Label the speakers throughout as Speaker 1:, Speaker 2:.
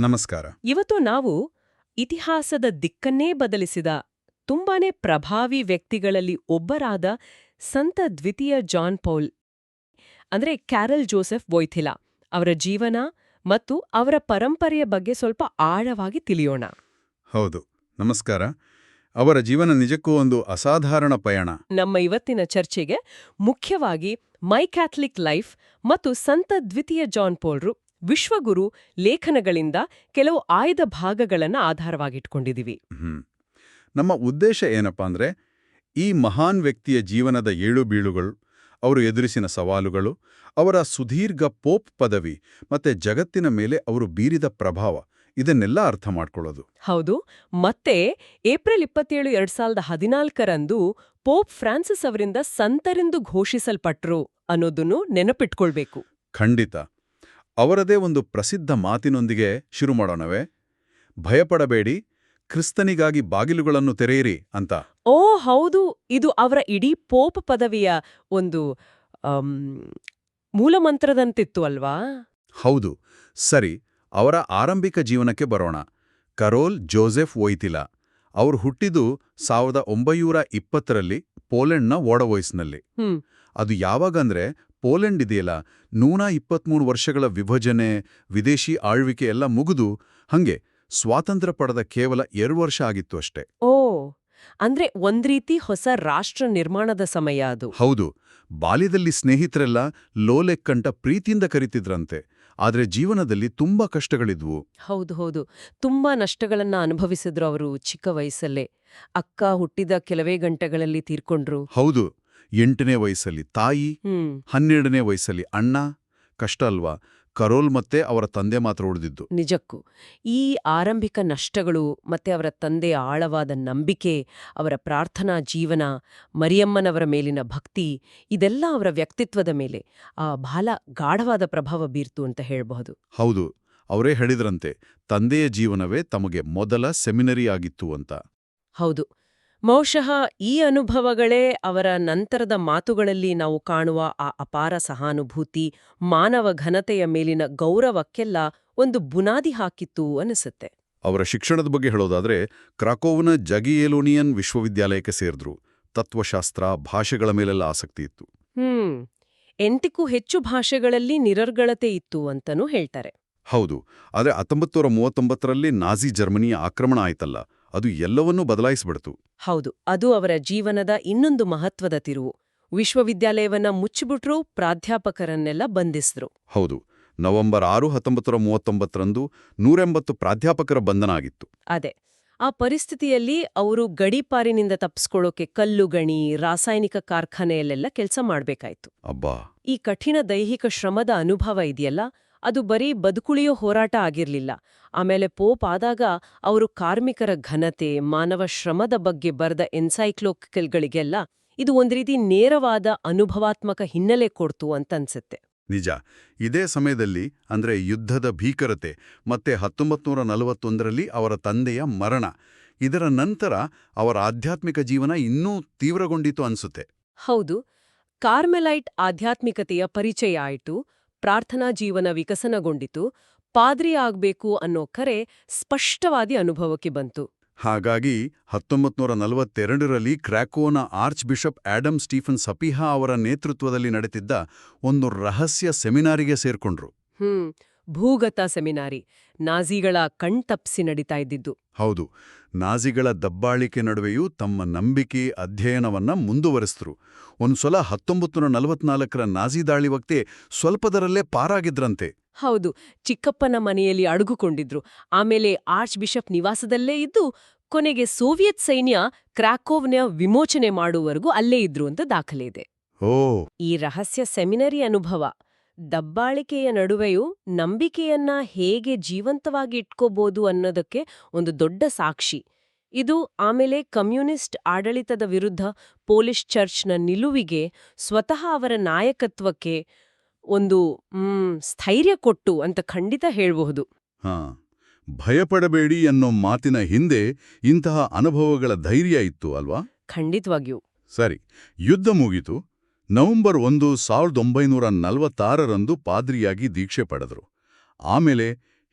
Speaker 1: ನಮಸ್ಕಾರ.
Speaker 2: ಇವತ್ತು ನಾವು ಇತಿಹಾಸದ ದಿಕ್ಕನ್ನೇ ಬದಲಿಸಿದ ತುಂಬಾನೇ ಪ್ರಭಾವಿ ವ್ಯಕ್ತಿಗಳಲ್ಲಿ ಒಬ್ಬರಾದ ಸಂತ ದ್ವಿತೀಯ ಜಾನ್ ಪೌಲ್ ಅಂದ್ರೆ ಕ್ಯಾರಲ್ ಜೋಸೆಫ್ ಬೊಯ್ಥಿಲಾ ಅವರ ಜೀವನ ಮತ್ತು ಅವರ ಪರಂಪರೆಯ ಬಗ್ಗೆ ಸ್ವಲ್ಪ ಆಳವಾಗಿ ತಿಳಿಯೋಣ.
Speaker 1: ಹೌದು. ನಮಸ್ಕಾರ. ಅವರ ಜೀವನ ನಿಜಕ್ಕೂ ಒಂದು ಅಸಾಧಾರಣ ಪಯಣ.
Speaker 2: ನಮ್ಮ ಇವತ್ತಿನ ಚರ್ಚೆಗೆ ಮುಖ್ಯವಾಗಿ ಮೈ ಕ್ಯಾಥಲಿಕ್ ಲೈಫ್ ಮತ್ತು ಸಂತ ದ್ವಿತೀಯ ಜಾನ್ ಪೋಲ್ರು ವಿಶ್ವಗುರು ಲೇಖನಗಳಿಂದ ಕೆಲವು ಆಯ್ದ ಭಾಗಗಳನ್ನು
Speaker 1: ಆಧಾರವಾಗಿಟ್ಕೊಂಡಿದ್ದೀವಿ ನಮ್ಮ ಉದ್ದೇಶ ಏನಪ್ಪಾ ಅಂದ್ರೆ ಈ ಮಹಾನ್ ವ್ಯಕ್ತಿಯ ಜೀವನದ ಏಳು ಬೀಳುಗಳು ಅವರು ಎದುರಿಸಿನ ಸವಾಲುಗಳು ಅವರ ಸುದೀರ್ಘ ಪೋಪ್ ಪದವಿ ಮತ್ತೆ ಜಗತ್ತಿನ ಮೇಲೆ ಅವರು ಬೀರಿದ ಪ್ರಭಾವ ಇದನ್ನೆಲ್ಲ ಅರ್ಥ ಮಾಡ್ಕೊಳ್ಳೋದು.
Speaker 2: ಹೌದು. ಮತ್ತೆ ಏಪ್ರಿಲ್ ಇಪ್ಪತ್ತೇಳು ಎರಡ್ ಸಾವಿರದ ಹದಿನಾಲ್ಕರಂದು ಪೋಪ್ ಫ್ರಾನ್ಸಿಸ್ ಅವರಿಂದ ಸಂತರೆಂದು ಘೋಷಿಸಲ್ಪಟ್ರು ಅನ್ನೋದನ್ನು ನೆನಪಿಟ್ಕೊಳ್ಬೇಕು.
Speaker 1: ಖಂಡಿತ. ಅವರದೇ ಒಂದು ಪ್ರಸಿದ್ಧ ಮಾತಿನೊಂದಿಗೆ ಶುರು ಮಾಡೋಣವೆ? ಭಯಪಡಬೇಡಿ ಕ್ರಿಸ್ತನಿಗಾಗಿ ಬಾಗಿಲುಗಳನ್ನು ತೆರೆಯಿರಿ ಅಂತ.
Speaker 2: ಓ ಹೌದು ಇದು ಅವರ ಇಡೀ ಪೋಪ್ ಪದವಿಯ ಒಂದು ಮೂಲಮಂತ್ರದಂತಿತ್ತು ಅಲ್ವಾ?
Speaker 1: ಹೌದು. ಸರಿ ಅವರ ಆರಂಭಿಕ ಜೀವನಕ್ಕೆ ಬರೋಣ. ಕರೋಲ್ ಜೋಸೆಫ್ ವೊಯ್ತಿಲಾ ಅವರು ಹುಟ್ಟಿದ್ದು ಸಾವಿರದ ಒಂಬೈನೂರ ಇಪ್ಪತ್ತರಲ್ಲಿ ಪೋಲೆಂಡ್ನ ವೋಡವೊಯ್ಸ್ನಲ್ಲಿ. ಅದು ಯಾವಾಗಂದ್ರೆ ಪೋಲೆಂಡ್ ಇದೆಯಲ್ಲ ನೂರ ಇಪ್ಪತ್ಮೂರು ವರ್ಷಗಳ ವಿಭಜನೆ ವಿದೇಶಿ ಆಳ್ವಿಕೆ ಎಲ್ಲ ಮುಗಿದು ಹಂಗೆ ಸ್ವಾತಂತ್ರ್ಯ ಪಡೆದ ಕೇವಲ ಎರಡು ವರ್ಷ ಆಗಿತ್ತು ಅಷ್ಟೇ.
Speaker 2: ಓ ಅಂದ್ರೆ ಒಂದ್ರೀತಿ ಹೊಸ ರಾಷ್ಟ್ರ ನಿರ್ಮಾಣದ ಸಮಯ ಅದು.
Speaker 1: ಹೌದು ಬಾಲ್ಯದಲ್ಲಿ ಸ್ನೇಹಿತರೆಲ್ಲ ಲೋಲೆಕ್ಕಂಟ ಪ್ರೀತಿಯಿಂದ ಕರೀತಿದ್ರಂತೆ ಆದ್ರೆ ಜೀವನದಲ್ಲಿ ತುಂಬಾ ಕಷ್ಟಗಳಿದ್ವು.
Speaker 2: ಹೌದು ಹೌದು ತುಂಬಾ ನಷ್ಟಗಳನ್ನ ಅನುಭವಿಸಿದ್ರು ಅವರು ಚಿಕ್ಕ ವಯಸ್ಸಲ್ಲೇ. ಅಕ್ಕ ಹುಟ್ಟಿದ ಕೆಲವೇ ಗಂಟೆಗಳಲ್ಲಿ ತೀರ್ಕೊಂಡ್ರು.
Speaker 1: ಹೌದು ಎಂಟನೇ ವಯಸ್ಸಲ್ಲಿ ತಾಯಿ ಹನ್ನೆರಡನೇ ವಯಸ್ಸಲ್ಲಿ ಅಣ್ಣ ಕಷ್ಟ ಅಲ್ವಾ? ಕರೋಲ್ ಮತ್ತೆ ಅವರ ತಂದೆ ಮಾತ್ರ ಉಳಿದಿದ್ದು.
Speaker 2: ನಿಜಕ್ಕೂ. ಈ ಆರಂಭಿಕ ನಷ್ಟಗಳು ಮತ್ತೆ ಅವರ ತಂದೆಯ ಆಳವಾದ ನಂಬಿಕೆ ಅವರ ಪ್ರಾರ್ಥನಾ ಜೀವನ ಮರಿಯಮ್ಮನವರ ಮೇಲಿನ ಭಕ್ತಿ ಇದೆಲ್ಲ ಅವರ ವ್ಯಕ್ತಿತ್ವದ ಮೇಲೆ ಆ ಬಹಳ ಗಾಢವಾದ ಪ್ರಭಾವ ಬೀರ್ತು ಅಂತ ಹೇಳಬಹುದು.
Speaker 1: ಹೌದು. ಅವರೇ ಹೇಳಿದ್ರಂತೆ ತಂದೆಯ ಜೀವನವೇ ತಮಗೆ ಮೊದಲ ಸೆಮಿನರಿ ಆಗಿತ್ತು ಅಂತ.
Speaker 2: ಹೌದು. ಬಹುಶಃ ಈ ಅನುಭವಗಳೇ ಅವರ ನಂತರದ ಮಾತುಗಳಲ್ಲಿ ನಾವು ಕಾಣುವ ಆ ಅಪಾರ ಸಹಾನುಭೂತಿ ಮಾನವ ಘನತೆಯ ಮೇಲಿನ ಗೌರವಕ್ಕೆಲ್ಲ ಒಂದು ಬುನಾದಿ ಹಾಕಿತ್ತು ಅನಿಸುತ್ತೆ
Speaker 1: ಅವರ ಶಿಕ್ಷಣದ ಬಗ್ಗೆ ಹೇಳೋದಾದ್ರೆ ಕ್ರಾಕೋವ್ನ ಜಗಿಯೆಲೋನಿಯನ್ ವಿಶ್ವವಿದ್ಯಾಲಯಕ್ಕೆ ಸೇರಿದ್ರು. ತತ್ವಶಾಸ್ತ್ರ ಭಾಷೆಗಳ ಮೇಲೆಲ್ಲ ಆಸಕ್ತಿ ಇತ್ತು.
Speaker 2: ಹ್ಮ್ ಎಂಟಕ್ಕೂ ಹೆಚ್ಚು ಭಾಷೆಗಳಲ್ಲಿ ನಿರರ್ಗಳತೆ ಇತ್ತು ಅಂತನೂ ಹೇಳ್ತಾರೆ.
Speaker 1: ಹೌದು ಆದರೆ ಹತ್ತೊಂಬತ್ತು ನೂರ ಮೂವತ್ತೊಂಬತ್ತರಲ್ಲಿ ನಾಜಿ ಜರ್ಮನಿಯ ಆಕ್ರಮಣ ಆಯ್ತಲ್ಲ. ಅದು ಎಲ್ಲವನ್ನೂ ಬದಲಾಯಿಸ್ಬಿಡ್ತು.
Speaker 2: ಹೌದು ಅದು ಅವರ ಜೀವನದ ಇನ್ನೊಂದು ಮಹತ್ವದ ತಿರುವು. ವಿಶ್ವವಿದ್ಯಾಲಯವನ್ನ ಮುಚ್ಚಿಬಿಟ್ರು ಪ್ರಾಧ್ಯಾಪಕರನ್ನೆಲ್ಲ ಬಂಧಿಸಿದ್ರು.
Speaker 1: ಹೌದು ನವೆಂಬರ್ ಆರು ಹತ್ತೊಂಬತ್ತು ನೂರ ಮೂವತ್ತೊಂಬತ್ತರಂದು ನೂರೆಂಬತ್ತು ಪ್ರಾಧ್ಯಾಪಕರ ಬಂಧನ ಆಗಿತ್ತು
Speaker 2: ಅದೇ ಆ ಪರಿಸ್ಥಿತಿಯಲ್ಲಿ ಅವರು ಗಡಿಪಾರಿನಿಂದ ತಪ್ಪಿಸ್ಕೊಳ್ಳೋಕೆ ಕಲ್ಲು ಗಣಿ ರಾಸಾಯನಿಕ ಕಾರ್ಖಾನೆಯಲ್ಲೆಲ್ಲ ಕೆಲಸ ಮಾಡಬೇಕಾಯ್ತು.
Speaker 1: ಅಬ್ಬಾ!
Speaker 2: ಈ ಕಠಿಣ ದೈಹಿಕ ಶ್ರಮದ ಅನುಭವ ಇದೆಯಲ್ಲ ಅದು ಬರೀ ಬದುಕುಳಿಯೋ ಹೋರಾಟ ಆಗಿರ್ಲಿಲ್ಲ. ಆಮೇಲೆ ಪೋಪ್ ಆದಾಗ ಅವರು ಕಾರ್ಮಿಕರ ಘನತೆ ಮಾನವ ಶ್ರಮದ ಬಗ್ಗೆ ಬರೆದ ಎನ್ಸೈಕ್ಲೋಕಲ್ಗಳಿಗೆಲ್ಲ ಇದು ಒಂದು ರೀತಿ ನೇರವಾದ ಅನುಭವಾತ್ಮಕ ಹಿನ್ನೆಲೆ ಕೊಡ್ತು ಅಂತನ್ಸುತ್ತೆ.
Speaker 1: ನಿಜ. ಇದೇ ಸಮಯದಲ್ಲಿ ಅಂದ್ರೆ ಯುದ್ಧದ ಭೀಕರತೆ ಮತ್ತೆ ಹತ್ತೊಂಬತ್ತು ನೂರ ನಲವತ್ತೊಂದರಲ್ಲಿ ಅವರ ತಂದೆಯ ಮರಣ. ಇದರ ನಂತರ ಅವರ ಆಧ್ಯಾತ್ಮಿಕ ಜೀವನ ಇನ್ನೂ ತೀವ್ರಗೊಂಡಿತು ಅನ್ಸುತ್ತೆ.
Speaker 2: ಹೌದು. ಕಾರ್ಮೆಲೈಟ್ ಆಧ್ಯಾತ್ಮಿಕತೆಯ ಪರಿಚಯ ಆಯಿತು ಪ್ರಾರ್ಥನಾ ಜೀವನ ವಿಕಸನಗೊಂಡಿತು ಪಾದ್ರಿ ಆಗ್ಬೇಕು ಅನ್ನೋ ಕರೆ ಸ್ಪಷ್ಟವಾದಿ ಅನುಭವಕ್ಕೆ ಬಂತು.
Speaker 1: ಹಾಗಾಗಿ ಹತ್ತೊಂಬತ್ತು ನೂರ ನಲವತ್ತೆರಡರಲ್ಲಿ ಕ್ರ್ಯಾಕೋನ archbishop Adam Stephen Sapieha ಅವರ ನೇತೃತ್ವದಲ್ಲಿ ನಡೆದಿದ್ದ ಒಂದು ರಹಸ್ಯ ಸೆಮಿನಾರಿಗೆ ಸೇರ್ಕೊಂಡ್ರು.
Speaker 2: ಹ್ಮ್ ಭೂಗತ ಸೆಮಿನಾರಿ ನಾಜಿಗಳ ಕಣ್ತಪ್ಸಿ ನಡೀತಾ ಇದ್ದಿದ್ದು.
Speaker 1: ಹೌದು. ನಾಜಿಗಳ ದಬ್ಬಾಳಿಕೆ ನಡುವೆಯೂ ತಮ್ಮ ನಂಬಿಕೆ ಅಧ್ಯಯನವನ್ನ ಮುಂದುವರೆಸಿದ್ರು. ಒಂದ್ಸಲ ಹತ್ತೊಂಬತ್ತು ನೂರ ನಲವತ್ನಾಲ್ಕರ ನಾಜಿ ದಾಳಿ ವಕ್ತೆ ಸ್ವಲ್ಪದರಲ್ಲೇ ಪಾರಾಗಿದ್ರಂತೆ.
Speaker 2: ಹೌದು ಚಿಕ್ಕಪ್ಪನ ಮನೆಯಲ್ಲಿ ಅಡಗುಕೊಂಡಿದ್ರು. ಆಮೇಲೆ ಆರ್ಚ್ ಬಿಷಪ್ ನಿವಾಸದಲ್ಲೇ ಇದ್ದು ಕೊನೆಗೆ ಸೋವಿಯತ್ ಸೈನ್ಯ ಕ್ರಾಕೋವ್ನ ವಿಮೋಚನೆ ಮಾಡುವವರೆಗೂ ಅಲ್ಲೇ ಇದ್ರು ಅಂತ ದಾಖಲೆ ಇದೆ.
Speaker 1: ಓ.
Speaker 2: ಈ ರಹಸ್ಯ ಸೆಮಿನರಿ ಅನುಭವ. ದಬ್ಬಾಳಿಕೆಯ ನಡುವೆಯೂ ನಂಬಿಕೆಯನ್ನ ಹೇಗೆ ಜೀವಂತವಾಗಿ ಇಟ್ಕೋಬೋದು ಅನ್ನೋದಕ್ಕೆ ಒಂದು ದೊಡ್ಡ ಸಾಕ್ಷಿ. ಇದು ಆಮೇಲೆ ಕಮ್ಯುನಿಸ್ಟ್ ಆಡಳಿತದ ವಿರುದ್ಧ ಪೋಲಿಷ್ ಚರ್ಚ್ನ ನಿಲುವಿಗೆ ಸ್ವತಃ ಅವರ ನಾಯಕತ್ವಕ್ಕೆ ಒಂದು ಸ್ಥೈರ್ಯ ಕೊಟ್ಟು ಅಂತ ಖಂಡಿತ ಹೇಳಬಹುದು.
Speaker 1: ಹಾ ಭಯಪಡಬೇಡಿ ಅನ್ನೋ ಮಾತಿನ ಹಿಂದೆ ಇಂತಹ ಅನುಭವಗಳ ಧೈರ್ಯ ಇತ್ತು ಅಲ್ವಾ?
Speaker 2: ಖಂಡಿತವಾಗಿಯೂ.
Speaker 1: ಸರಿ ಯುದ್ಧ ಮುಗಿತು. ನವೆಂಬರ್ ಒಂದು ಸಾವಿರದ ಒಂಬೈನೂರ ನಲವತ್ತಾರರಂದು ಪಾದ್ರಿಯಾಗಿ ದೀಕ್ಷೆ ಪಡೆದರು. ಆಮೇಲೆ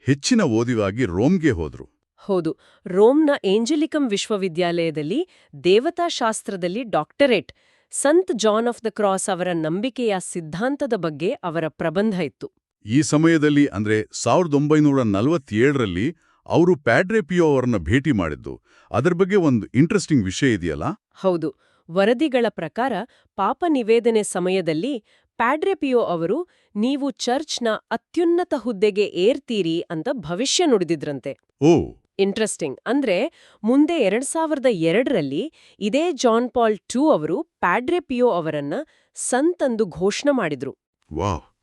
Speaker 1: ಹೆಚ್ಚಿನ ಓದಿಗಾಗಿ ರೋಮ್ಗೆ ಹೋದರು.
Speaker 2: ಹೌದು ರೋಮ್ನ ಏಂಜಲಿಕಂ ವಿಶ್ವವಿದ್ಯಾಲಯದಲ್ಲಿ ದೇವತಾಶಾಸ್ತ್ರದಲ್ಲಿ ಡಾಕ್ಟರೇಟ್ ಸಂತ್ ಜಾನ್ ಆಫ್ ದ ಕ್ರಾಸ್ ಅವರ ನಂಬಿಕೆಯ ಸಿದ್ಧಾಂತದ ಬಗ್ಗೆ ಅವರ ಪ್ರಬಂಧ ಇತ್ತು.
Speaker 1: ಈ ಸಮಯದಲ್ಲಿ ಅಂದ್ರೆ ಸಾವಿರದ ಒಂಬೈನೂರ ನಲವತ್ತೇಳರಲ್ಲಿ ಅವರು ಪ್ಯಾಡ್ರೆಪಿಯೋ ಅವರನ್ನ ಭೇಟಿ ಮಾಡಿದ್ದು. ಅದರ ಬಗ್ಗೆ ಒಂದು ಇಂಟ್ರೆಸ್ಟಿಂಗ್ ವಿಷಯ ಇದೆಯಲ್ಲ?
Speaker 2: ಹೌದು ವರದಿಗಳ ಪ್ರಕಾರ ಪಾಪ ನಿವೇದನೆ ಸಮಯದಲ್ಲಿ ಪ್ಯಾಡ್ರೆಪಿಯೋ ಅವರು ನೀವು ಚರ್ಚ್ನ ಅತ್ಯುನ್ನತ ಹುದ್ದೆಗೆ ಏರ್ತೀರಿ ಅಂತ ಭವಿಷ್ಯ ನುಡಿದಿದ್ರಂತೆ.
Speaker 1: ಓ.
Speaker 2: ಇಂಟ್ರೆಸ್ಟಿಂಗ್. ಅಂದ್ರೆ ಮುಂದೆ ಎರಡ್ ಸಾವಿರದ ಎರಡರಲ್ಲಿ ಇದೇ ಜಾನ್ ಪಾಲ್ ಟೂ ಅವರು ಪ್ಯಾಡ್ರೆಪಿಯೋ ಅವರನ್ನ ಸಂತಂದು ಘೋಷಣೆ ಮಾಡಿದ್ರು.
Speaker 1: ವಾ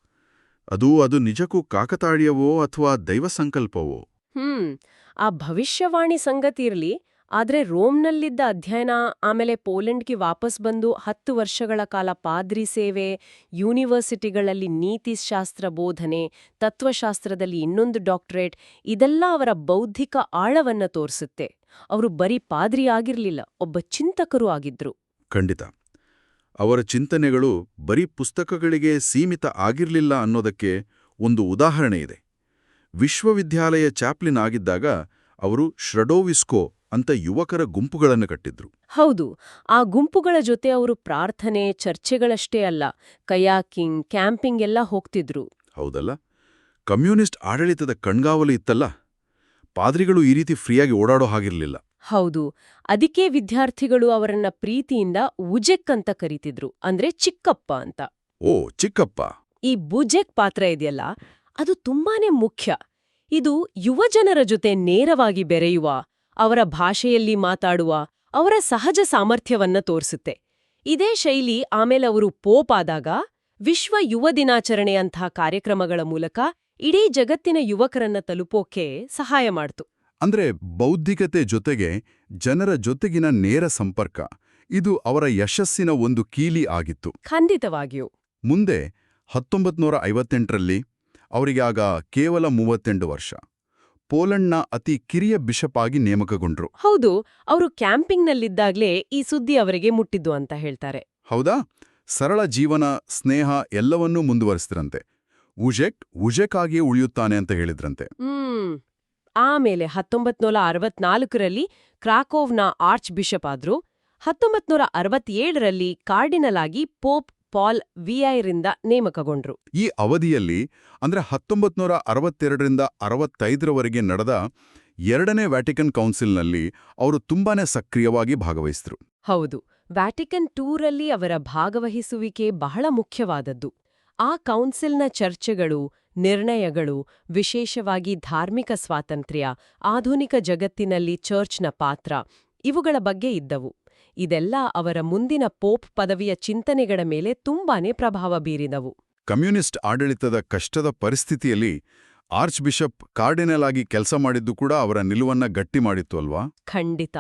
Speaker 1: ಅದು ಅದು ನಿಜಕ್ಕೂ ಕಾಕತಾಳೀಯವೋ ಅಥವಾ ದೈವ ಸಂಕಲ್ಪವೋ
Speaker 2: ಹ್ಮ್. ಆ ಭವಿಷ್ಯವಾಣಿ ಸಂಗತಿ ಇರ್ಲಿ. ಆದ್ರೆ ರೋಮ್ನಲ್ಲಿದ್ದ ಅಧ್ಯಯನ ಆಮೇಲೆ ಪೋಲೆಂಡ್ಗೆ ವಾಪಸ್ ಬಂದು ಹತ್ತು ವರ್ಷಗಳ ಕಾಲ ಪಾದ್ರಿ ಸೇವೆ, ಯೂನಿವರ್ಸಿಟಿಗಳಲ್ಲಿ ನೀತಿಶಾಸ್ತ್ರ ಬೋಧನೆ, ತತ್ವಶಾಸ್ತ್ರದಲ್ಲಿ ಇನ್ನೊಂದು ಡಾಕ್ಟರೇಟ್, ಇದೆಲ್ಲ ಅವರ ಬೌದ್ಧಿಕ ಆಳವನ್ನ ತೋರಿಸುತ್ತೆ. ಅವರು ಬರೀ ಪಾದ್ರಿ ಆಗಿರಲಿಲ್ಲ, ಒಬ್ಬ ಚಿಂತಕರು ಆಗಿದ್ರು.
Speaker 1: ಖಂಡಿತ. ಅವರ ಚಿಂತನೆಗಳು ಬರೀ ಪುಸ್ತಕಗಳಿಗೆ ಸೀಮಿತ ಆಗಿರಲಿಲ್ಲ ಅನ್ನೋದಕ್ಕೆ ಒಂದು ಉದಾಹರಣೆ ಇದೆ. ವಿಶ್ವವಿದ್ಯಾಲಯ ಚಾಪ್ಲಿನ್ ಆಗಿದ್ದಾಗ, ಅವರು ಶ್ರಡೋವಿಸ್ಕೋ ಅಂತ ಯುವಕರ ಗುಂಪುಗಳನ್ನು ಕಟ್ಟಿದ್ರು.
Speaker 2: ಹೌದು ಆ ಗುಂಪುಗಳ ಜೊತೆ ಅವರು ಪ್ರಾರ್ಥನೆ ಚರ್ಚೆಗಳಷ್ಟೇ ಅಲ್ಲ ಕಯಾಕಿಂಗ್ ಕ್ಯಾಂಪಿಂಗ್ ಎಲ್ಲ ಹೋಗ್ತಿದ್ರು.
Speaker 1: ಹೌದಲ್ಲ? ಕಮ್ಯುನಿಸ್ಟ್ ಆಡಳಿತದ ಕಣ್ಗಾವಲು ಇತ್ತಲ್ಲ? ಪಾದ್ರಿಗಳು ಈ ರೀತಿ ಫ್ರೀಯಾಗಿ ಓಡಾಡೋ ಹಾಗಿರಲಿಲ್ಲ.
Speaker 2: ಹೌದು ಅದಕ್ಕೆ ವಿದ್ಯಾರ್ಥಿಗಳು ಅವರನ್ನ ಪ್ರೀತಿಯಿಂದ ಉಜೆಕ್ ಅಂತ ಕರೀತಿದ್ರು ಅಂದ್ರೆ ಚಿಕ್ಕಪ್ಪ ಅಂತ.
Speaker 1: ಓ ಚಿಕ್ಕಪ್ಪ.
Speaker 2: ಈ ಬುಜೆಕ್ ಪಾತ್ರ ಇದೆಯಲ್ಲ ಅದು ತುಂಬಾನೇ ಮುಖ್ಯ. ಇದು ಯುವಜನರ ಜೊತೆ ನೇರವಾಗಿ ಬೆರೆಯುವ ಅವರ ಭಾಷೆಯಲ್ಲಿ ಮಾತಾಡುವ ಅವರ ಸಹಜ ಸಾಮರ್ಥ್ಯವನ್ನ ತೋರಿಸುತ್ತೆ. ಇದೇ ಶೈಲಿ ಆಮೇಲೆ ಅವರು ಪೋಪ್ ಆದಾಗ ವಿಶ್ವ ಯುವ ದಿನಾಚರಣೆಯಂಥ ಕಾರ್ಯಕ್ರಮಗಳ ಮೂಲಕ ಇಡೀ ಜಗತ್ತಿನ ಯುವಕರನ್ನ ತಲುಪೋಕೆ ಸಹಾಯ ಮಾಡ್ತು.
Speaker 1: ಅಂದ್ರೆ ಬೌದ್ಧಿಕತೆ ಜೊತೆಗೆ ಜನರ ಜೊತೆಗಿನ ನೇರ ಸಂಪರ್ಕ ಇದು ಅವರ ಯಶಸ್ಸಿನ ಒಂದು ಕೀಲಿ ಆಗಿತ್ತು.
Speaker 2: ಖಂಡಿತವಾಗಿಯೂ.
Speaker 1: ಮುಂದೆ ಹತ್ತೊಂಬತ್ನೂರ ಐವತ್ತೆಂಟರಲ್ಲಿ ಅವರಿಗೆ ಆಗ ಕೇವಲ ಮೂವತ್ತೆಂಟು ವರ್ಷ. ಪೋಲೆಂಡ್ನ ಅತಿ ಕಿರಿಯ ಬಿಷಪ್ ಆಗಿ ನೇಮಕಗೊಂಡ್ರು.
Speaker 2: ಹೌದು ಅವರು ಕ್ಯಾಂಪಿಂಗ್ನಲ್ಲಿದ್ದಾಗಲೇ ಈ ಸುದ್ದಿ ಅವರಿಗೆ ಮುಟ್ಟಿದ್ದು ಅಂತ ಹೇಳ್ತಾರೆ.
Speaker 1: ಹೌದಾ? ಸರಳ ಜೀವನ ಸ್ನೇಹ ಎಲ್ಲವನ್ನೂ ಮುಂದುವರಿಸಿದ್ರಂತೆ. ಉಜೆಕ್ ಉಜೆಕ್ ಆಗಿಯೇ ಉಳಿಯುತ್ತಾನೆ ಅಂತ ಹೇಳಿದ್ರಂತೆ.
Speaker 2: ಆಮೇಲೆ ಆಮೇಲೆ ಹತ್ತೊಂಬತ್ನೂರ ಅರವತ್ನಾಲ್ಕರಲ್ಲಿ ಕ್ರಾಕೋವ್ನ ಆರ್ಚ್ ಬಿಷಪ್ ಆದ್ರು ಹತ್ತೊಂಬತ್ನೂರ ಅರವತ್ತೇಳರಲ್ಲಿ ಕಾರ್ಡಿನಲ್ ಆಗಿ ಪೋಪ್ ಪಾಲ್ ವಿಐರಿಂದ ನೇಮಕಗೊಂಡ್ರು.
Speaker 1: ಈ ಅವಧಿಯಲ್ಲಿ ಅಂದ್ರೆ ಹತ್ತೊಂಬತ್ನೂರ ಅರವತ್ತೆರಡರಿಂದ ಅರವತ್ತೈದರವರೆಗೆ ನಡೆದ ಎರಡನೇ ವ್ಯಾಟಿಕನ್ ಕೌನ್ಸಿಲ್ನಲ್ಲಿ ಅವರು ತುಂಬಾನೇ ಸಕ್ರಿಯವಾಗಿ ಭಾಗವಹಿಸಿದ್ರು
Speaker 2: ಹೌದು ವ್ಯಾಟಿಕನ್ ಟೂರಲ್ಲಿ ಅವರ ಭಾಗವಹಿಸುವಿಕೆ ಬಹಳ ಮುಖ್ಯವಾದದ್ದು. ಆ ಕೌನ್ಸಿಲ್ನ ಚರ್ಚೆಗಳು ನಿರ್ಣಯಗಳು ವಿಶೇಷವಾಗಿ ಧಾರ್ಮಿಕ ಸ್ವಾತಂತ್ರ್ಯ ಆಧುನಿಕ ಜಗತ್ತಿನಲ್ಲಿ ಚರ್ಚ್ನ ಪಾತ್ರ ಇವುಗಳ ಬಗ್ಗೆ ಇದ್ದವು. ಇದೆಲ್ಲ ಅವರ ಮುಂದಿನ ಪೋಪ್ ಪದವಿಯ ಚಿಂತನೆಗಳ ಮೇಲೆ ತುಂಬಾನೇ ಪ್ರಭಾವ ಬೀರಿದವು.
Speaker 1: ಕಮ್ಯುನಿಸ್ಟ್ ಆಡಳಿತದ ಕಷ್ಟದ ಪರಿಸ್ಥಿತಿಯಲ್ಲಿ ಆರ್ಚ್ ಬಿಷಪ್ ಕಾರ್ಡಿನಲ್ ಆಗಿ ಕೆಲಸ ಮಾಡಿದ್ದು ಕೂಡ ಅವರ ನಿಲುವನ್ನ ಗಟ್ಟಿ ಮಾಡಿತ್ತು ಅಲ್ವಾ?
Speaker 2: ಖಂಡಿತ.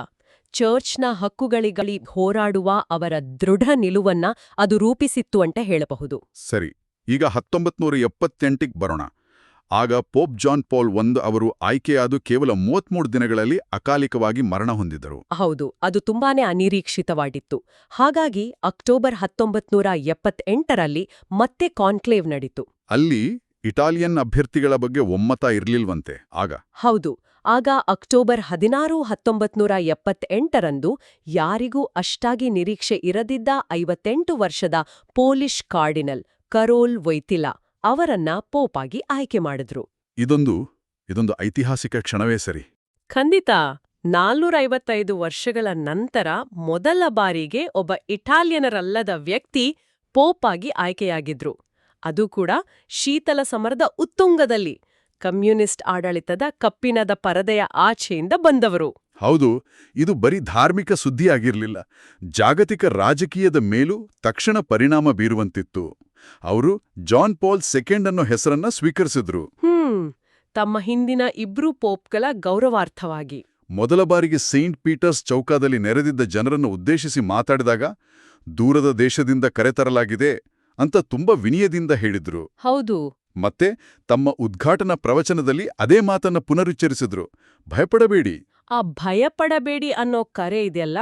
Speaker 2: ಚರ್ಚ್ನ ಹಕ್ಕುಗಳಿಗಳಿ ಹೋರಾಡುವ ಅವರ ದೃಢ ನಿಲುವನ್ನ ಅದು ರೂಪಿಸಿತ್ತು ಅಂತ ಹೇಳಬಹುದು.
Speaker 1: ಸರಿ ಈಗ ಹತ್ತೊಂಬತ್ನೂರ ಎಪ್ಪತ್ತೆಂಟಿಗೆ ಬರೋಣ. ಆಗ ಪೋಪ್ ಜಾನ್ ಪಾಲ್ ಒಂದು ಅವರು ಆಯ್ಕೆಯಾದ ಕೇವಲ ಮೂವತ್ಮೂರು ದಿನಗಳಲ್ಲಿ ಅಕಾಲಿಕವಾಗಿ ಮರಣ ಹೊಂದಿದರು.
Speaker 2: ಹೌದು ಅದು ತುಂಬಾನೇ ಅನಿರೀಕ್ಷಿತವಾಗಿತ್ತು. ಹಾಗಾಗಿ ಅಕ್ಟೋಬರ್ ಹತ್ತೊಂಬತ್ನೂರ ಎಪ್ಪತ್ತೆಂಟರಲ್ಲಿ ಮತ್ತೆ ಕಾನ್ಕ್ಲೇವ್ ನಡೀತು.
Speaker 1: ಅಲ್ಲಿ ಇಟಾಲಿಯನ್ ಅಭ್ಯರ್ಥಿಗಳ ಬಗ್ಗೆ ಒಮ್ಮತ ಇರ್ಲಿಲ್ವಂತೆ ಆಗ.
Speaker 2: ಹೌದು ಆಗ ಅಕ್ಟೋಬರ್ ಹದಿನಾರು ಹತ್ತೊಂಬತ್ನೂರ ಎಪ್ಪತ್ತೆಂಟರಂದು ಯಾರಿಗೂ ಅಷ್ಟಾಗಿ ನಿರೀಕ್ಷೆ ಇರದಿದ್ದ ಐವತ್ತೆಂಟು ವರ್ಷದ ಪೋಲಿಷ್ ಕಾರ್ಡಿನಲ್ ಕರೋಲ್ ವೈತಿಲಾ ಅವರನ್ನ ಪೋಪಾಗಿ ಆಯ್ಕೆ ಮಾಡಿದ್ರು.
Speaker 1: ಇದೊಂದು ಇದೊಂದು ಐತಿಹಾಸಿಕ ಕ್ಷಣವೇ ಸರಿ.
Speaker 2: ಖಂಡಿತ ನಾಲ್ನೂರೈವತ್ತೈದು ವರ್ಷಗಳ ನಂತರ ಮೊದಲ ಬಾರಿಗೆ ಒಬ್ಬ ಇಟಾಲಿಯನರಲ್ಲದ ವ್ಯಕ್ತಿ ಪೋಪಾಗಿ ಆಯ್ಕೆಯಾಗಿದ್ರು. ಅದು ಕೂಡ ಶೀತಲ ಸಮರದ ಉತ್ತುಂಗದಲ್ಲಿ ಕಮ್ಯುನಿಸ್ಟ್ ಆಡಳಿತದ ಕಪ್ಪಿನದ ಪರದೆಯ ಆಚೆಯಿಂದ ಬಂದವರು.
Speaker 1: ಹೌದು ಇದು ಬರೀ ಧಾರ್ಮಿಕ ಸುದ್ದಿಯಾಗಿರ್ಲಿಲ್ಲ. ಜಾಗತಿಕ ರಾಜಕೀಯದ ಮೇಲೂ ತಕ್ಷಣ ಪರಿಣಾಮ ಬೀರುವಂತಿತ್ತು. ಅವರು ಜಾನ್ ಪಾಲ್ ಸೆಕೆಂಡ್ ಅನ್ನೋ ಹೆಸರನ್ನ ಸ್ವೀಕರಿಸಿದ್ರು.
Speaker 2: ಹ್ಮ್ ತಮ್ಮ ಹಿಂದಿನ ಇಬ್ರು ಪೋಪ್ಗಳ ಗೌರವಾರ್ಥವಾಗಿ.
Speaker 1: ಮೊದಲ ಬಾರಿಗೆ ಸೇಂಟ್ ಪೀಟರ್ಸ್ ಚೌಕಾದಲ್ಲಿ ನೆರೆದಿದ್ದ ಜನರನ್ನು ಉದ್ದೇಶಿಸಿ ಮಾತಾಡಿದಾಗ ದೂರದ ದೇಶದಿಂದ ಕರೆತರಲಾಗಿದೆ ಅಂತ ತುಂಬಾ ವಿನಯದಿಂದ ಹೇಳಿದ್ರು.
Speaker 2: ಹೌದು.
Speaker 1: ಮತ್ತೆ ತಮ್ಮ ಉದ್ಘಾಟನಾ ಪ್ರವಚನದಲ್ಲಿ ಅದೇ ಮಾತನ್ನ ಪುನರುಚ್ಚರಿಸಿದ್ರು. ಭಯಪಡಬೇಡಿ.
Speaker 2: ಆ ಭಯಪಡಬೇಡಿ ಅನ್ನೋ ಕರೆ ಇದೆಯಲ್ಲ?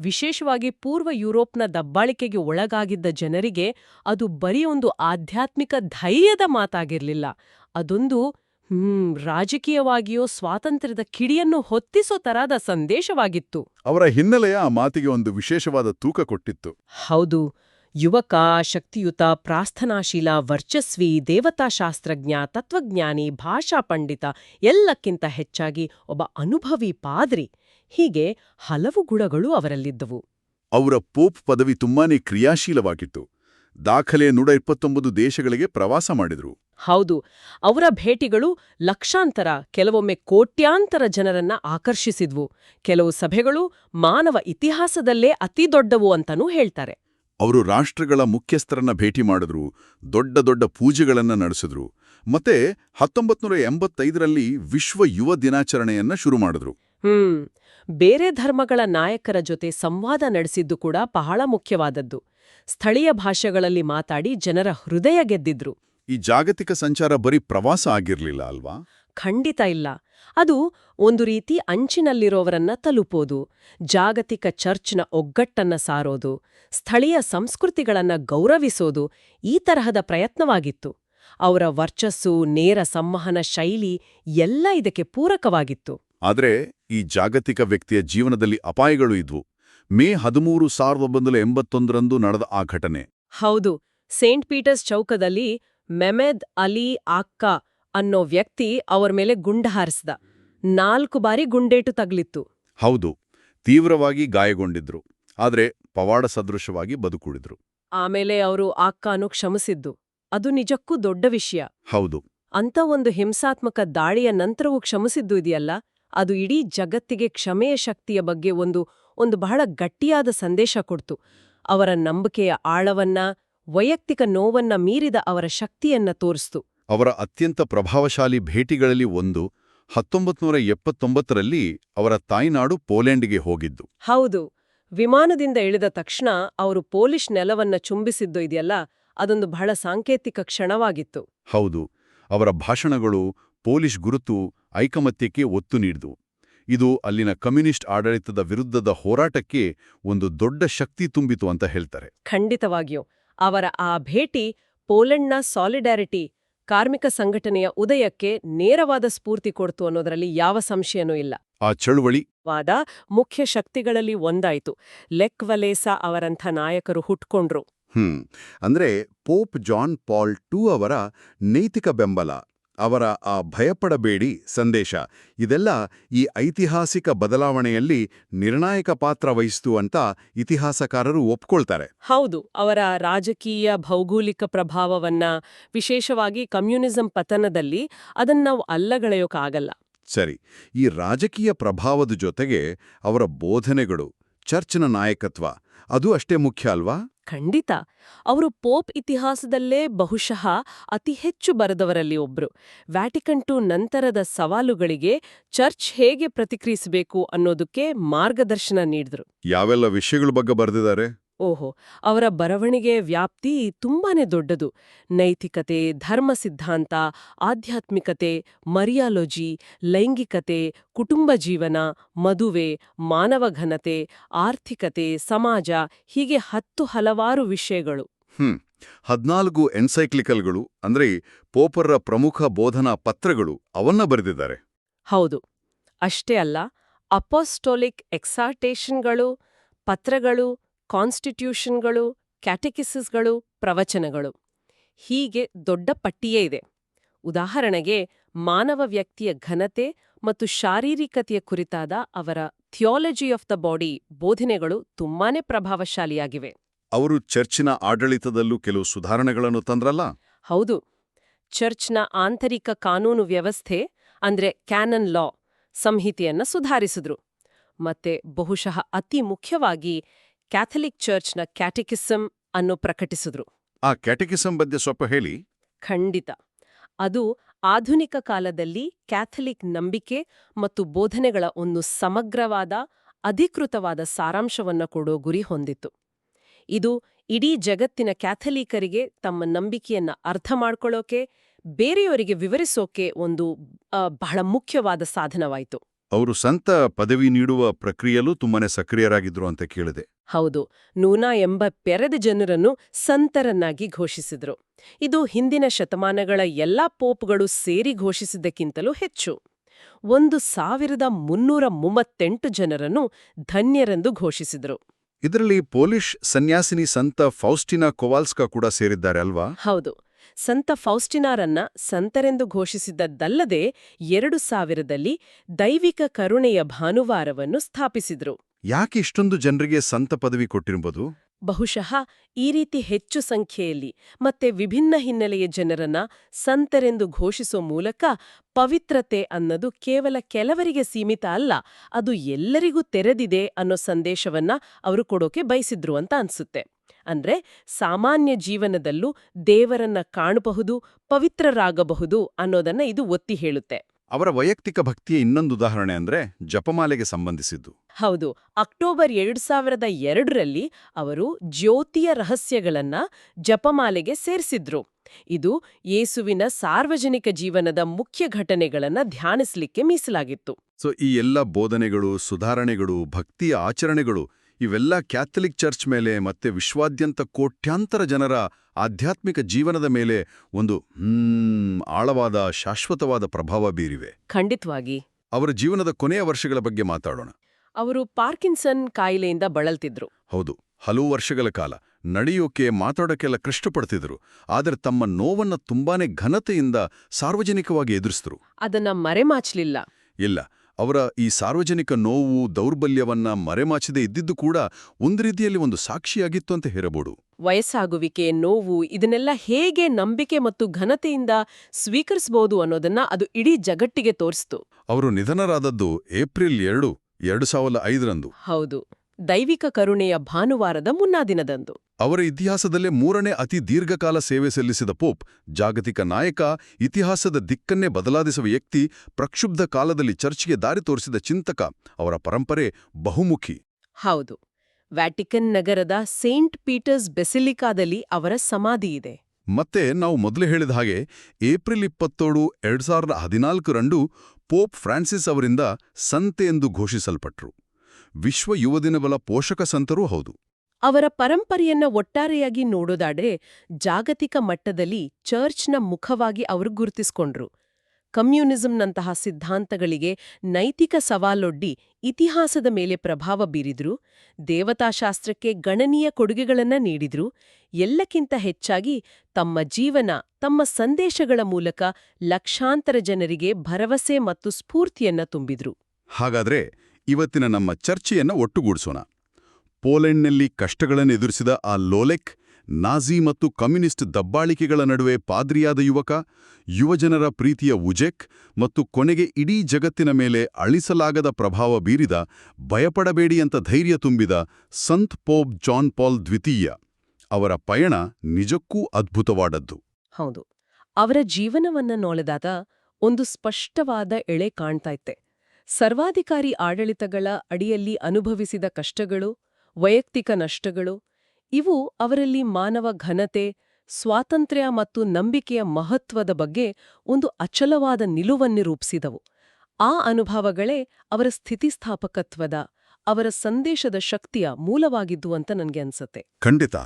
Speaker 2: ವಿಶೇಷವಾಗಿ ಪೂರ್ವ ಯುರೋಪ್ನ ದಬ್ಬಾಳಿಕೆಗೆ ಒಳಗಾಗಿದ್ದ ಜನರಿಗೆ ಅದು ಬರೀ ಒಂದು ಆಧ್ಯಾತ್ಮಿಕ ಧೈರ್ಯದ ಮಾತಾಗಿರಲಿಲ್ಲ. ಅದೊಂದು ಹ್ಮ್ ರಾಜಕೀಯವಾಗಿಯೋ ಸ್ವಾತಂತ್ರ್ಯದ ಕಿಡಿಯನ್ನು ಹೊತ್ತಿಸೋ ತರಹದ ಸಂದೇಶವಾಗಿತ್ತು.
Speaker 1: ಅವರ ಹಿನ್ನೆಲೆಯ ಆ ಮಾತಿಗೆ ಒಂದು ವಿಶೇಷವಾದ ತೂಕ ಕೊಟ್ಟಿತ್ತು.
Speaker 2: ಹೌದು. ಯುವಕ ಶಕ್ತಿಯುತ ಪ್ರಾರ್ಥನಾಶೀಲ ವರ್ಚಸ್ವಿ ದೇವತಾಶಾಸ್ತ್ರಜ್ಞ ತತ್ವಜ್ಞಾನಿ ಭಾಷಾ ಪಂಡಿತ ಎಲ್ಲಕ್ಕಿಂತ ಹೆಚ್ಚಾಗಿ ಒಬ್ಬ ಅನುಭವಿ ಪಾದ್ರಿ. ಹೀಗೆ ಹಲವು ಗುಣಗಳು ಅವರಲ್ಲಿದ್ದವು.
Speaker 1: ಅವರ ಪೋಪ್ ಪದವಿ ತುಂಬಾನೇ ಕ್ರಿಯಾಶೀಲವಾಗಿತ್ತು. ದಾಖಲೆ ನೂರ ಇಪ್ಪತ್ತೊಂಬತ್ತು ದೇಶಗಳಿಗೆ ಪ್ರವಾಸ ಮಾಡಿದ್ರು.
Speaker 2: ಹೌದು ಅವರ ಭೇಟಿಗಳು ಲಕ್ಷಾಂತರ ಕೆಲವೊಮ್ಮೆ ಕೋಟ್ಯಾಂತರ ಜನರನ್ನ ಆಕರ್ಷಿಸಿದ್ವು. ಕೆಲವು ಸಭೆಗಳು ಮಾನವ ಇತಿಹಾಸದಲ್ಲೇ ಅತಿ ದೊಡ್ಡವು ಅಂತನೂ ಹೇಳ್ತಾರೆ.
Speaker 1: ಅವರು ರಾಷ್ಟ್ರಗಳ ಮುಖ್ಯಸ್ಥರನ್ನ ಭೇಟಿ ಮಾಡಿದ್ರು ದೊಡ್ಡ ದೊಡ್ಡ ಪೂಜೆಗಳನ್ನ ನಡೆಸಿದ್ರು ಮತ್ತೆ ಹತ್ತೊಂಬತ್ತು ನೂರ ಎಂಬತ್ತೈದರಲ್ಲಿ ವಿಶ್ವ ಯುವ ದಿನಾಚರಣೆಯನ್ನ ಶುರು ಮಾಡಿದ್ರು.
Speaker 2: ಹ್ಮ್ ಬೇರೆ ಧರ್ಮಗಳ ನಾಯಕರ ಜೊತೆ ಸಂವಾದ ನಡೆಸಿದ್ದು ಕೂಡ ಬಹಳ ಮುಖ್ಯವಾದದ್ದು. ಸ್ಥಳೀಯ ಭಾಷೆಗಳಲ್ಲಿ ಮಾತಾಡಿ ಜನರ ಹೃದಯ ಗೆದ್ದಿದ್ರು.
Speaker 1: ಈ ಜಾಗತಿಕ ಸಂಚಾರ ಬರೀ ಪ್ರವಾಸ ಆಗಿರ್ಲಿಲ್ಲ ಅಲ್ವಾ?
Speaker 2: ಖಂಡಿತ ಇಲ್ಲ. ಅದು ಒಂದು ರೀತಿ ಅಂಚಿನಲ್ಲಿರೋವರನ್ನ ತಲುಪೋದು ಜಾಗತಿಕ ಚರ್ಚ್ನ ಒಗ್ಗಟ್ಟನ್ನ ಸಾರೋದು ಸ್ಥಳೀಯ ಸಂಸ್ಕೃತಿಗಳನ್ನ ಗೌರವಿಸೋದು ಈ ತರಹದ ಪ್ರಯತ್ನವಾಗಿತ್ತು. ಅವರ ವರ್ಚಸ್ಸು ನೇರ ಸಂವಹನ ಶೈಲಿ ಎಲ್ಲ ಇದಕ್ಕೆ ಪೂರಕವಾಗಿತ್ತು.
Speaker 1: ಆದರೆ ಈ ಜಾಗತಿಕ ವ್ಯಕ್ತಿಯ ಜೀವನದಲ್ಲಿ ಅಪಾಯಗಳು ಇದ್ವು. ಮೇ ಹದಿಮೂರು ಸಾವಿರದ ಒಂಬೈನೂರ ಎಂಬತ್ತೊಂದರಂದು ನಡೆದ ಆ ಘಟನೆ.
Speaker 2: ಹೌದು ಸೇಂಟ್ ಪೀಟರ್ಸ್ ಚೌಕದಲ್ಲಿ ಮೆಮೆದ್ ಅಲಿ ಆಕ್ಕಾ ಅನ್ನೋ ವ್ಯಕ್ತಿ ಅವರ ಮೇಲೆ ಗುಂಡ ಹಾರಿಸಿದ. ನಾಲ್ಕು ಬಾರಿ ಗುಂಡೇಟು ತಗಲಿತ್ತು.
Speaker 1: ಹೌದು ತೀವ್ರವಾಗಿ ಗಾಯಗೊಂಡಿದ್ರು ಆದರೆ ಪವಾಡ ಸದೃಶವಾಗಿ ಬದುಕುಳಿದ್ರು.
Speaker 2: ಆಮೇಲೆ ಅವರು ಆಕ್ಕಾನು ಕ್ಷಮಿಸಿದ್ದು. ಅದು ನಿಜಕ್ಕೂ ದೊಡ್ಡ ವಿಷಯ.
Speaker 1: ಹೌದು.
Speaker 2: ಅಂತ ಒಂದು ಹಿಂಸಾತ್ಮಕ ದಾಳಿಯ ನಂತರವೂ ಕ್ಷಮಿಸಿದ್ದು ಇದೆಯಲ್ಲ? ಅದು ಇಡೀ ಜಗತ್ತಿಗೆ ಕ್ಷಮೆಯ ಶಕ್ತಿಯ ಬಗ್ಗೆ ಒಂದು ಒಂದು ಬಹಳ ಗಟ್ಟಿಯಾದ ಸಂದೇಶ ಕೊಡ್ತು. ಅವರ ನಂಬಿಕೆಯ ಆಳವನ್ನ ವೈಯಕ್ತಿಕ ನೋವನ್ನ ಮೀರಿದ ಅವರ ಶಕ್ತಿಯನ್ನ ತೋರಿಸ್ತು.
Speaker 1: ಅವರ ಅತ್ಯಂತ ಪ್ರಭಾವಶಾಲಿ ಭೇಟಿಗಳಲ್ಲಿ ಒಂದು ಹತ್ತೊಂಬತ್ತು ನೂರ ಎಪ್ಪತ್ತೊಂಬತ್ತರಲ್ಲಿ ಅವರ ತಾಯ್ನಾಡು ಪೋಲೆಂಡ್ಗೆ ಹೋಗಿದ್ದು.
Speaker 2: ಹೌದು. ವಿಮಾನದಿಂದ ಇಳಿದ ತಕ್ಷಣ ಅವರು ಪೋಲಿಷ್ ನೆಲವನ್ನ ಚುಂಬಿಸಿದ್ದು ಇದೆಯಲ್ಲ ಅದೊಂದು ಬಹಳ ಸಾಂಕೇತಿಕ ಕ್ಷಣವಾಗಿತ್ತು.
Speaker 1: ಹೌದು. ಅವರ ಭಾಷಣಗಳು ಪೋಲಿಷ್ ಗುರುತು ಐಕಮತ್ಯಕ್ಕೆ ಒತ್ತು ನೀಡಿದವು ಇದು ಅಲ್ಲಿನ ಕಮ್ಯುನಿಸ್ಟ್ ಆಡಳಿತದ ವಿರುದ್ಧದ ಹೋರಾಟಕ್ಕೆ ಒಂದು ದೊಡ್ಡ ಶಕ್ತಿ ತುಂಬಿತು ಅಂತ ಹೇಳ್ತಾರೆ.
Speaker 2: ಖಂಡಿತವಾಗಿಯೂ. ಅವರ ಆ ಭೇಟಿ ಪೋಲೆಂಡ್ನ ಸಾಲಿಡ್ಯಾರಿಟಿ ಕಾರ್ಮಿಕ ಸಂಘಟನೆಯ ಉದಯಕ್ಕೆ ನೇರವಾದ ಸ್ಫೂರ್ತಿ ಕೊಡ್ತು ಅನ್ನೋದರಲ್ಲಿ ಯಾವ ಸಂಶಯನೂ ಇಲ್ಲ.
Speaker 1: ಆ ಚಳುವಳಿ?
Speaker 2: ವಾದ ಮುಖ್ಯ ಶಕ್ತಿಗಳಲ್ಲಿ ಒಂದಾಯಿತು. ಲೆಕ್ ವಲೇಸಾ ಅವರಂಥ ನಾಯಕರು ಹುಟ್ಕೊಂಡ್ರು.
Speaker 1: ಹ್ಮ್. ಅಂದ್ರೆ ಪೋಪ್ ಜಾನ್ ಪಾಲ್ ಟೂ ಅವರ ನೈತಿಕ ಬೆಂಬಲ. ಅವರ ಆ ಭಯಪಡಬೇಡಿ ಸಂದೇಶ. ಇದೆಲ್ಲ ಈ ಐತಿಹಾಸಿಕ ಬದಲಾವಣೆಯಲ್ಲಿ ನಿರ್ಣಾಯಕ ಪಾತ್ರ ವಹಿಸ್ತು ಅಂತ ಇತಿಹಾಸಕಾರರು ಒಪ್ಕೊಳ್ತಾರೆ.
Speaker 2: ಹೌದು ಅವರ ರಾಜಕೀಯ ಭೌಗೋಳಿಕ ಪ್ರಭಾವವನ್ನ ವಿಶೇಷವಾಗಿ ಕಮ್ಯುನಿಸಂ ಪತನದಲ್ಲಿ ಅದನ್ನ ನಾವು ಅಲ್ಲಗಳೆಯೋಕ್ಕಾಗಲ್ಲ
Speaker 1: ಸರಿ ಈ ರಾಜಕೀಯ ಪ್ರಭಾವದ ಜೊತೆಗೆ ಅವರ ಬೋಧನೆಗಳು ಚರ್ಚ್ನ ನಾಯಕತ್ವ ಅದು ಅಷ್ಟೇ ಮುಖ್ಯ ಅಲ್ವಾ?
Speaker 2: ಖಂಡಿತ. ಅವರು ಪೋಪ್ ಇತಿಹಾಸದಲ್ಲೇ ಬಹುಶಃ ಅತಿ ಹೆಚ್ಚು ಬರೆದವರಲ್ಲಿ ಒಬ್ರು. ವ್ಯಾಟಿಕನ್ ಟು ನಂತರದ ಸವಾಲುಗಳಿಗೆ ಚರ್ಚ್ ಹೇಗೆ ಪ್ರತಿಕ್ರಿಯಿಸಬೇಕು ಅನ್ನೋದಕ್ಕೆ ಮಾರ್ಗದರ್ಶನ ನೀಡಿದ್ರು.
Speaker 1: ಯಾವೆಲ್ಲ ವಿಷಯಗಳ ಬಗ್ಗೆ ಬರೆದಿದ್ದಾರೆ?
Speaker 2: ಓಹೋ ಅವರ ಬರವಣಿಗೆ ವ್ಯಾಪ್ತಿ ತುಂಬಾನೇ ದೊಡ್ಡದು. ನೈತಿಕತೆ ಧರ್ಮ ಸಿದ್ಧಾಂತ ಆಧ್ಯಾತ್ಮಿಕತೆ ಮರಿಯಾಲೊಜಿ ಲೈಂಗಿಕತೆ ಕುಟುಂಬ ಜೀವನ ಮದುವೆ ಮಾನವ ಘನತೆ ಆರ್ಥಿಕತೆ ಸಮಾಜ ಹೀಗೆ ಹತ್ತು ಹಲವಾರು ವಿಷಯಗಳು.
Speaker 1: ಹ್ಮ್ ಹದ್ನಾಲ್ಕು ಎನ್ಸೈಕ್ಲಿಕಲ್ಗಳು ಅಂದ್ರೆ ಪೋಪರ್ರ ಪ್ರಮುಖ ಬೋಧನಾ ಪತ್ರಗಳು ಅವನ್ನ ಬರೆದಿದ್ದಾರೆ.
Speaker 2: ಹೌದು. ಅಷ್ಟೇ ಅಲ್ಲ ಅಪೋಸ್ಟೋಲಿಕ್ ಎಕ್ಸಾರ್ಟೇಷನ್ಗಳು ಪತ್ರಗಳು ಕಾನ್ಸ್ಟಿಟ್ಯೂಷನ್ಗಳು ಕ್ಯಾಟೆಕಿಸಿಸ್ಗಳು ಪ್ರವಚನಗಳು. ಹೀಗೆ ದೊಡ್ಡ ಪಟ್ಟಿಯೇ ಇದೆ. ಉದಾಹರಣೆಗೆ ಮಾನವ ವ್ಯಕ್ತಿಯ ಘನತೆ ಮತ್ತು ಶಾರೀರಿಕತೆಯ ಕುರಿತಾದ ಅವರ ಥಿಯಾಲಜಿ ಆಫ್ ದ ಬಾಡಿ ಬೋಧನೆಗಳು ತುಂಬಾನೇ ಪ್ರಭಾವಶಾಲಿಯಾಗಿವೆ.
Speaker 1: ಅವರು ಚರ್ಚಿನ ಆಡಳಿತದಲ್ಲೂ ಕೆಲವು ಸುಧಾರಣೆಗಳನ್ನು ತಂದ್ರಲ್ಲ?
Speaker 2: ಹೌದು. ಚರ್ಚ್ನ ಆಂತರಿಕ ಕಾನೂನು ವ್ಯವಸ್ಥೆ ಅಂದ್ರೆ ಕ್ಯಾನನ್ ಲಾ ಸಂಹಿತೆಯನ್ನ ಸುಧಾರಿಸಿದ್ರು. ಮತ್ತೆ ಬಹುಶಃ ಅತಿ ಮುಖ್ಯವಾಗಿ ಕ್ಯಾಥಲಿಕ್ ಚರ್ಚ್ನ ಕ್ಯಾಟಿಕಿಸಮ್ ಅನ್ನು ಪ್ರಕಟಿಸಿದ್ರು.
Speaker 1: ಆ ಕ್ಯಾಟೆಕಿಸಂ ಬಗ್ಗೆ ಸ್ವಲ್ಪ ಹೇಳಿ.
Speaker 2: ಖಂಡಿತ. ಅದು ಆಧುನಿಕ ಕಾಲದಲ್ಲಿ ಕ್ಯಾಥಲಿಕ್ ನಂಬಿಕೆ ಮತ್ತು ಬೋಧನೆಗಳ ಒಂದು ಸಮಗ್ರವಾದ ಅಧಿಕೃತವಾದ ಸಾರಾಂಶವನ್ನ ಕೊಡೋ ಗುರಿ ಹೊಂದಿತ್ತು. ಇದು ಇಡೀ ಜಗತ್ತಿನ ಕ್ಯಾಥಲಿಕರಿಗೆ ತಮ್ಮ ನಂಬಿಕೆಯನ್ನ ಅರ್ಥ ಮಾಡ್ಕೊಳ್ಳೋಕೆ ಬೇರೆಯವರಿಗೆ ವಿವರಿಸೋಕೆ ಒಂದು ಬಹಳ ಮುಖ್ಯವಾದ ಸಾಧನವಾಯಿತು.
Speaker 1: ಅವರು ಸಂತ ಪದವಿ ನೀಡುವ ಪ್ರಕ್ರಿಯೆಯಲ್ಲೂ ತುಂಬಾನೇ ಸಕ್ರಿಯರಾಗಿದ್ರು ಅಂತ ಕೇಳಿದೆ.
Speaker 2: ಹೌದು ನೂನಾ ಎಂಬ ಪೆರೆದ ಜನರನ್ನು ಸಂತರನ್ನಾಗಿ ಘೋಷಿಸಿದ್ರು. ಇದು ಹಿಂದಿನ ಶತಮಾನಗಳ ಎಲ್ಲಾ ಪೋಪ್ಗಳು ಸೇರಿ ಘೋಷಿಸಿದ್ದಕ್ಕಿಂತಲೂ ಹೆಚ್ಚು. ಒಂದು ಸಾವಿರದ ಮುನ್ನೂರ ಮೂವತ್ತೆಂಟು ಜನರನ್ನು ಧನ್ಯರೆಂದು ಘೋಷಿಸಿದ್ರು.
Speaker 1: ಇದರಲ್ಲಿ ಪೋಲಿಷ್ ಸನ್ಯಾಸಿನಿ ಸಂತ ಫೌಸ್ಟಿನಾ ಕೊವಾಲ್ಸ್ಕಾ ಕೂಡ ಸೇರಿದ್ದಾರೆ ಅಲ್ವಾ?
Speaker 2: ಹೌದು ಸಂತ ಫೌಸ್ಟಿನಾರನ್ನ ಸಂತರೆಂದು ಘೋಷಿಸಿದ್ದದ್ದಲ್ಲದೆ ಎರಡು ಸಾವಿರದಲ್ಲಿ ದೈವಿಕ ಕರುಣೆಯ ಭಾನುವಾರವನ್ನು ಸ್ಥಾಪಿಸಿದ್ರು.
Speaker 1: ಯಾಕೆ ಇಷ್ಟೊಂದು ಜನರಿಗೆ ಸಂತ ಪದವಿ ಕೊಟ್ಟಿರ್ಬೋದು?
Speaker 2: ಬಹುಶಃ ಈ ರೀತಿ ಹೆಚ್ಚು ಸಂಖ್ಯೆಯಲ್ಲಿ ಮತ್ತೆ ವಿಭಿನ್ನ ಹಿನ್ನೆಲೆಯ ಜನರನ್ನ ಸಂತರೆಂದು ಘೋಷಿಸೋ ಮೂಲಕ ಪವಿತ್ರತೆ ಅನ್ನೋದು ಕೇವಲ ಕೆಲವರಿಗೆ ಸೀಮಿತ ಅಲ್ಲ ಅದು ಎಲ್ಲರಿಗೂ ತೆರೆದಿದೆ ಅನ್ನೋ ಸಂದೇಶವನ್ನ ಅವರು ಕೊಡೋಕೆ ಬಯಸಿದ್ರು ಅಂತ ಅನ್ಸುತ್ತೆ. ಅಂದ್ರೆ ಸಾಮಾನ್ಯ ಜೀವನದಲ್ಲೂ ದೇವರನ್ನ ಕಾಣಬಹುದು ಪವಿತ್ರರಾಗಬಹುದು ಅನ್ನೋದನ್ನ ಇದು ಒತ್ತಿ ಹೇಳುತ್ತೆ.
Speaker 1: ಅವರ ವೈಯಕ್ತಿಕ ಭಕ್ತಿಯ ಇನ್ನೊಂದು ಉದಾಹರಣೆ ಅಂದ್ರೆ ಜಪಮಾಲೆಗೆ ಸಂಬಂಧಿಸಿದ್ದು.
Speaker 2: ಹೌದು ಅಕ್ಟೋಬರ್ ಎರಡು ಸಾವಿರದ ಎರಡರಲ್ಲಿ ಅವರು ಜ್ಯೋತಿಯ ರಹಸ್ಯಗಳನ್ನ ಜಪಮಾಲೆಗೆ ಸೇರಿಸಿದ್ರು. ಇದು ಯೇಸುವಿನ ಸಾರ್ವಜನಿಕ ಜೀವನದ ಮುಖ್ಯ ಘಟನೆಗಳನ್ನ ಧ್ಯಾನಿಸ್ಲಿಕ್ಕೆ ಮೀಸಲಾಗಿತ್ತು.
Speaker 1: ಸೊ ಈ ಎಲ್ಲ ಬೋಧನೆಗಳು ಸುಧಾರಣೆಗಳು ಭಕ್ತಿಯ ಆಚರಣೆಗಳು ಇವೆಲ್ಲ ಕ್ಯಾಥಲಿಕ್ ಚರ್ಚ್ ಮೇಲೆ ಮತ್ತೆ ವಿಶ್ವಾದ್ಯಂತ ಕೋಟ್ಯಾಂತರ ಜನರ ಆಧ್ಯಾತ್ಮಿಕ ಜೀವನದ ಮೇಲೆ ಒಂದು ಹ್ಮ್ ಆಳವಾದ ಶಾಶ್ವತವಾದ ಪ್ರಭಾವ ಬೀರಿವೆ.
Speaker 2: ಖಂಡಿತವಾಗಿ.
Speaker 1: ಅವರ ಜೀವನದ ಕೊನೆಯ ವರ್ಷಗಳ ಬಗ್ಗೆ ಮಾತಾಡೋಣ.
Speaker 2: ಅವರು ಪಾರ್ಕಿನ್ಸನ್ ಕಾಯಿಲೆಯಿಂದ ಬಳಲ್ತಿದ್ರು.
Speaker 1: ಹೌದು ಹಲವು ವರ್ಷಗಳ ಕಾಲ ನಡೆಯೋಕೆ ಮಾತಾಡೋಕೆಲ್ಲ ಕಷ್ಟಪಡ್ತಿದ್ರು. ಆದರೆ ತಮ್ಮ ನೋವನ್ನ ತುಂಬಾನೇ ಘನತೆಯಿಂದ ಸಾರ್ವಜನಿಕವಾಗಿ ಎದುರಿಸಿದ್ರು.
Speaker 2: ಅದನ್ನ ಮರೆಮಾಚಲಿಲ್ಲ.
Speaker 1: ಇಲ್ಲ ಅವರ ಈ ಸಾರ್ವಜನಿಕ ನೋವು ದೌರ್ಬಲ್ಯವನ್ನ ಮರೆಮಾಚದೆ ಇದ್ದಿದ್ದು ಕೂಡ ಒಂದು ರೀತಿಯಲ್ಲಿ ಒಂದು ಸಾಕ್ಷಿಯಾಗಿತ್ತು ಅಂತ ಹೇಳಬಹುದು.
Speaker 2: ವಯಸ್ಸಾಗುವಿಕೆ ನೋವು ಇದನ್ನೆಲ್ಲ ಹೇಗೆ ನಂಬಿಕೆ ಮತ್ತು ಘನತೆಯಿಂದ ಸ್ವೀಕರಿಸಬಹುದು ಅನ್ನೋದನ್ನ ಅದು ಇಡೀ ಜಗಟ್ಟಿಗೆ ತೋರಿಸ್ತು.
Speaker 1: ಅವರು ನಿಧನರಾದದ್ದು ಏಪ್ರಿಲ್ ಎರಡು ಎರಡು ಸಾವಿರದ ಐದರಂದು.
Speaker 2: ಹೌದು. ದೈವಿಕ ಕರುಣೆಯ ಭಾನುವಾರದ ಮುನ್ನಾದಿನದಂದು
Speaker 1: ಅವರ ಇತಿಹಾಸದಲ್ಲೇ ಮೂರನೇ ಅತಿ ದೀರ್ಘಕಾಲ ಸೇವೆ ಸಲ್ಲಿಸಿದ ಪೋಪ್ ಜಾಗತಿಕ ನಾಯಕ ಇತಿಹಾಸದ ದಿಕ್ಕನ್ನೇ ಬದಲಾದಿಸುವ ವ್ಯಕ್ತಿ ಪ್ರಕ್ಷುಬ್ಧ ಕಾಲದಲ್ಲಿ ಚರ್ಚ್ಗೆ ದಾರಿ ತೋರಿಸಿದ ಚಿಂತಕ ಅವರ ಪರಂಪರೆ ಬಹುಮುಖಿ.
Speaker 2: ಹೌದು. ವ್ಯಾಟಿಕನ್ ನಗರದ ಸೇಂಟ್ ಪೀಟರ್ಸ್ ಬೆಸಿಲಿಕಾದಲ್ಲಿ ಅವರ ಸಮಾಧಿ ಇದೆ.
Speaker 1: ಮತ್ತೆ ನಾವು ಮೊದಲು ಹೇಳಿದ ಹಾಗೆ ಏಪ್ರಿಲ್ ಇಪ್ಪತ್ತೇಳು ಎರಡು ಸಾವಿರದ ಹದಿನಾಲ್ಕರಂದು ಪೋಪ್ ಫ್ರಾನ್ಸಿಸ್ ಅವರಿಂದ ಸಂತೆ ಎಂದು ಘೋಷಿಸಲ್ಪಟ್ರು. ವಿಶ್ವ ಯುವ ದಿನಗಳ ಪೋಷಕ ಸಂತರೂ ಹೌದು.
Speaker 2: ಅವರ ಪರಂಪರೆಯನ್ನ ಒಟ್ಟಾರೆಯಾಗಿ ನೋಡೋದಾದ್ರೆ ಜಾಗತಿಕ ಮಟ್ಟದಲ್ಲಿ ಚರ್ಚ್ನ ಮುಖವಾಗಿ ಅವರು ಗುರುತಿಸ್ಕೊಂಡ್ರು. ಕಮ್ಯುನಿಸಂನಂತಹ ಸಿದ್ಧಾಂತಗಳಿಗೆ ನೈತಿಕ ಸವಾಲೊಡ್ಡಿ ಇತಿಹಾಸದ ಮೇಲೆ ಪ್ರಭಾವ ಬೀರಿದ್ರು ದೇವತಾಶಾಸ್ತ್ರಕ್ಕೆ ಗಣನೀಯ ಕೊಡುಗೆಗಳನ್ನ ನೀಡಿದ್ರು ಎಲ್ಲಕ್ಕಿಂತ ಹೆಚ್ಚಾಗಿ ತಮ್ಮ ಜೀವನ ತಮ್ಮ ಸಂದೇಶಗಳ ಮೂಲಕ ಲಕ್ಷಾಂತರ ಜನರಿಗೆ ಭರವಸೆ ಮತ್ತು ಸ್ಫೂರ್ತಿಯನ್ನ ತುಂಬಿದ್ರು.
Speaker 1: ಹಾಗಾದ್ರೆ ಇವತ್ತಿನ ನಮ್ಮ ಚರ್ಚೆಯನ್ನ ಒಟ್ಟುಗೂಡಿಸೋಣ. ಪೋಲೆಂಡ್ನಲ್ಲಿ ಕಷ್ಟಗಳನ್ನು ಎದುರಿಸಿದ ಆ ಲೋಲೆಕ್, ನಾಜಿ ಮತ್ತು ಕಮ್ಯುನಿಸ್ಟ್ ದಬ್ಬಾಳಿಕೆಗಳ ನಡುವೆ ಪಾದ್ರಿಯಾದ ಯುವಕ, ಯುವಜನರ ಪ್ರೀತಿಯ ಉಜೆಕ್ ಮತ್ತು ಕೊನೆಗೆ ಇಡೀ ಜಗತ್ತಿನ ಮೇಲೆ ಅಳಿಸಲಾಗದ ಪ್ರಭಾವ ಬೀರಿದ, ಭಯಪಡಬೇಡಿ ಅಂತ ಧೈರ್ಯ ತುಂಬಿದ ಸಂತ್ ಪೋಪ್ ಜಾನ್ ಪಾಲ್ ದ್ವಿತೀಯ. ಅವರ ಪಯಣ ನಿಜಕ್ಕೂ ಅದ್ಭುತವಾದದ್ದು.
Speaker 2: ಹೌದು. ಅವರ ಜೀವನವನ್ನ ನೋಡಿದಾಗ ಒಂದು ಸ್ಪಷ್ಟವಾದ ಎಳೆ ಕಾಣ್ತಾ ಇತ್ತೆ. ಸರ್ವಾಧಿಕಾರಿ ಆಡಳಿತಗಳ ಅಡಿಯಲ್ಲಿ ಅನುಭವಿಸಿದ ಕಷ್ಟಗಳು ವೈಯಕ್ತಿಕ ನಷ್ಟಗಳು ಇವು ಅವರಲ್ಲಿ ಮಾನವ ಘನತೆ ಸ್ವಾತಂತ್ರ್ಯ ಮತ್ತು ನಂಬಿಕೆಯ ಮಹತ್ವದ ಬಗ್ಗೆ ಒಂದು ಅಚಲವಾದ ನಿಲುವನ್ನು ರೂಪಿಸಿದವು ಆ ಅನುಭವಗಳೇ ಅವರ ಸ್ಥಿತಿಸ್ಥಾಪಕತ್ವದ ಅವರ ಸಂದೇಶದ ಶಕ್ತಿಯ ಮೂಲವಾಗಿದ್ದು ಅಂತ ನನಗೆ ಅನ್ಸತ್ತೆ.
Speaker 1: ಖಂಡಿತ.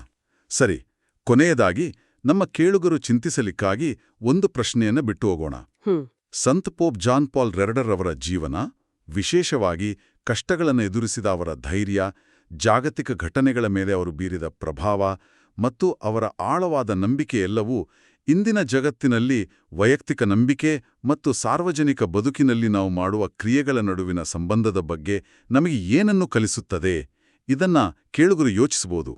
Speaker 1: ಸರಿ ಕೊನೆಯದಾಗಿ ನಮ್ಮ ಕೇಳುಗರು ಚಿಂತಿಸಲಿಕ್ಕಾಗಿ ಒಂದು ಪ್ರಶ್ನೆಯನ್ನು ಬಿಟ್ಟು ಹೋಗೋಣ.
Speaker 2: ಹ್ಮ್.
Speaker 1: ಸಂತ್ ಪೋಪ್ ಜಾನ್ ಪಾಲ್ ಅವರ ಜೀವನ, ವಿಶೇಷವಾಗಿ ಕಷ್ಟಗಳನ್ನು ಎದುರಿಸಿದ ಅವರ ಧೈರ್ಯ, ಜಾಗತಿಕ ಘಟನೆಗಳ ಮೇಲೆ ಅವರು ಬೀರಿದ ಪ್ರಭಾವ ಮತ್ತು ಅವರ ಆಳವಾದ ನಂಬಿಕೆ ಎಲ್ಲವೂ ಇಂದಿನ ಜಗತ್ತಿನಲ್ಲಿ ವೈಯಕ್ತಿಕ ನಂಬಿಕೆ ಮತ್ತು ಸಾರ್ವಜನಿಕ ಬದುಕಿನಲ್ಲಿ ನಾವು ಮಾಡುವ ಕ್ರಿಯೆಗಳ ನಡುವಿನ ಸಂಬಂಧದ ಬಗ್ಗೆ ನಮಗೆ ಏನನ್ನು ಕಲಿಸುತ್ತದೆ? ಇದನ್ನ ಕೇಳುಗರು ಯೋಚಿಸಬಹುದು.